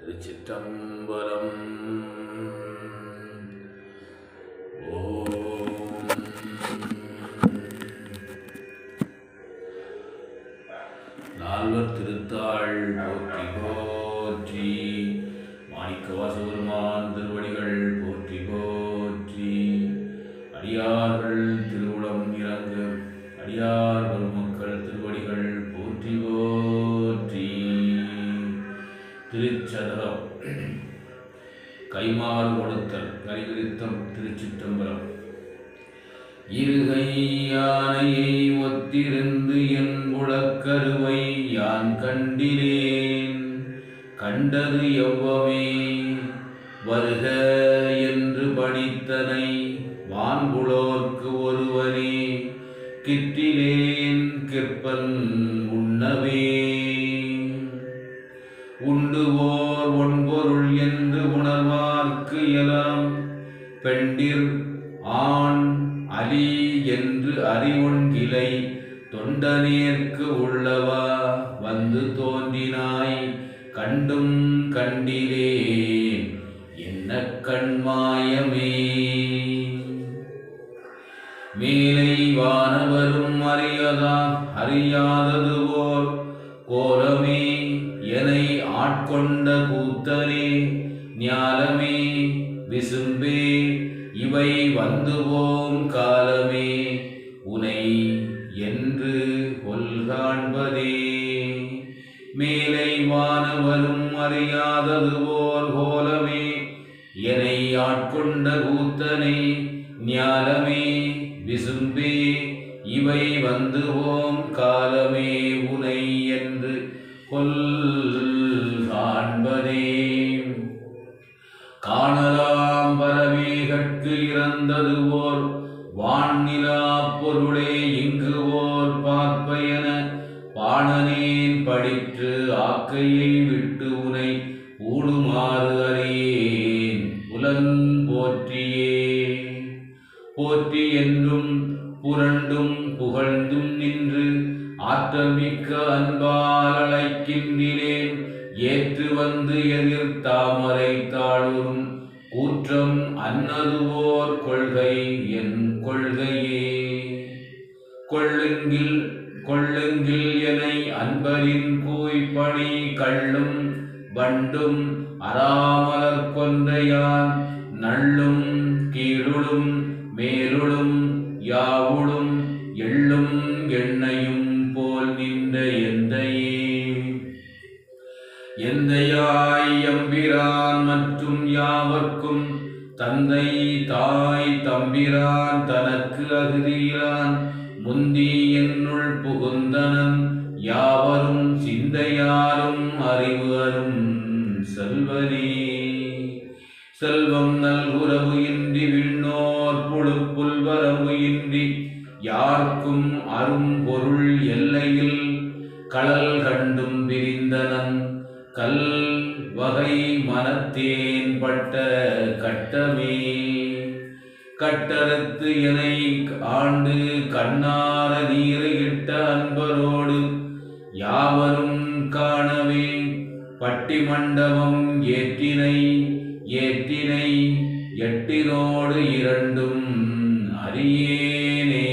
திருச்சிற்றம்பலம். திருச்சதுரம். கைமாறு கொடுத்தல் கரிவிருத்தம் திருச்சிற்றம்பலம். இருகை யானையை ஒத்திருந்து என் புலக்கருவை யான் கண்டிலேன். கண்டது எவ்வமே வருக என்று படித்தனை வான்புலோர்க்கு ஒருவனே கிட்டிலேன் கிற்பன் உண்ணவே உண்டு ஓர் ஒன்பொருள் என்று உணர்வார்க்கு இயலாம். பெண்டிர் ஆண் அலி என்று அறிவொன்கிலை தொண்டனேற்கு உள்ளவா வந்து தோன்றினாய். கண்டும் கண்டிலே என்ன கண்மாயமே. மேலை வானவரும் அறியதா அறியாதது போல் கோலமே. ஆட்கொண்ட கூத்தரே ஞாலமே விசும்பே இவை வந்து போம் காலமே உனை என்று கொள்காண்பதே மேலை வானவரும் அறியாதது போல் கோலமே என்னை ஆட்கொண்ட கூத்தனே ஞாலமே விசும்பே இவை வந்து ஓம் காலமே உனை பரவே கட்டு இறந்தது ஓர் வான்நிலா பொருளே இங்கு ஓர் பார்ப்பயன. பாணனேன் படிற்று ஆக்கையை விட்டு உனை ஊடுமாறு அறியேன். புலன் போற்றியே. போற்றி என்றும் புரண்டும் புகழ்ந்தும் நின்று ஆற்றமிக்க அன்பால் அழைக்கின்றேன். ஏற்று வந்து எதிர் தாமரை தாழும் கூற்றம் அன்னதுவோர் கொள்கை என் கொள்கையே. கொள்ளுங்கில் கொள்ளுங்கில் எனை அன்பரின் கூய்ப்பணி கள்ளும் வண்டும் அராமலர் கொன்றையான் நள்ளும் கீழுளும் மேலுளும் யாவும் எந்தையாய் எம்பிரான் மற்றும் யாவர்க்கும் தந்தை தாய் தம்பிரான் தனக்கு அகுதியான். முந்தி என்னுள் புகுந்தனன் யாவரும் சிந்தையாரும் அறிவு அரும் செல்வனே. செல்வம் நல்குறவு இன்றி விண்ணோர் புழு புல்வரவு இன்றி யார்க்கும் அரும் பொருள் எல்லையில் களல் கண்டும் பிரிந்தனன். கல் வகை மனத்தேன் பட்ட கட்டமே. கட்டறுத்து எனை ஆண்டு கண்ணார நீரையிட்ட அன்பரோடு யாவரும் காணவே. பட்டி மண்டபம் ஏற்றினை ஏற்றினை எட்டினோடு இரண்டும் அறியேனே.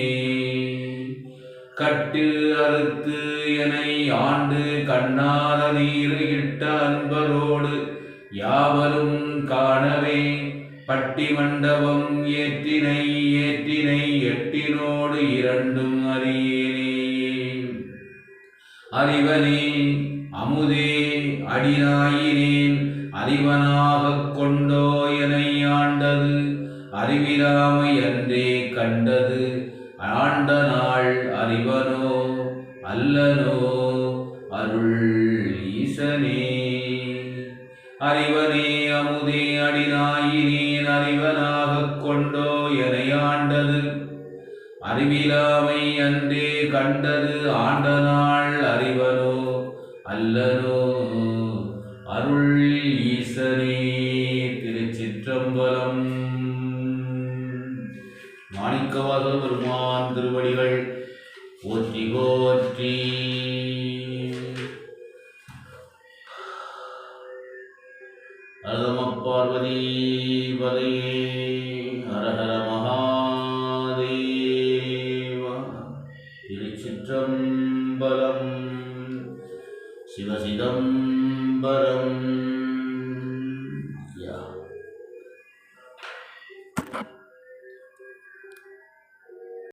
கட்டு அறுத்து எனை ஆண்டு கண்ணால நீர் இட்ட அன்பரோடு யாவரும் காணவே பட்டி மண்டபம் ஏற்றினை ஏற்றினை எட்டினோடு இரண்டும் அறியேனே. அறிவனே அமுதே அடிநாயினேன் அறிவனாகக் கொண்டோ எனை ஆண்டது அறிவிலாமை அன்றே கண்டது ஆண்ட நாள் அறிவனோ அல்லனோ. அருள் ஈசனே அறிவனே அமுதே அடிநாயினேன் அறிவனாகக் கொண்டோ எனை ஆண்டது. அறிவிலாமை அன்றே கண்டது ஆண்ட நாள் அறிவனோ அல்லனோ. அருள் ஈசனே திருச்சிற்றம்பலம். மாணிக்கவாத பெருமான் திருவடிகள் போற்றி போற்றி. पार्वती पदे हर हर महादेव। तिरुचित्रम्बलं शिवसिदम्बरम्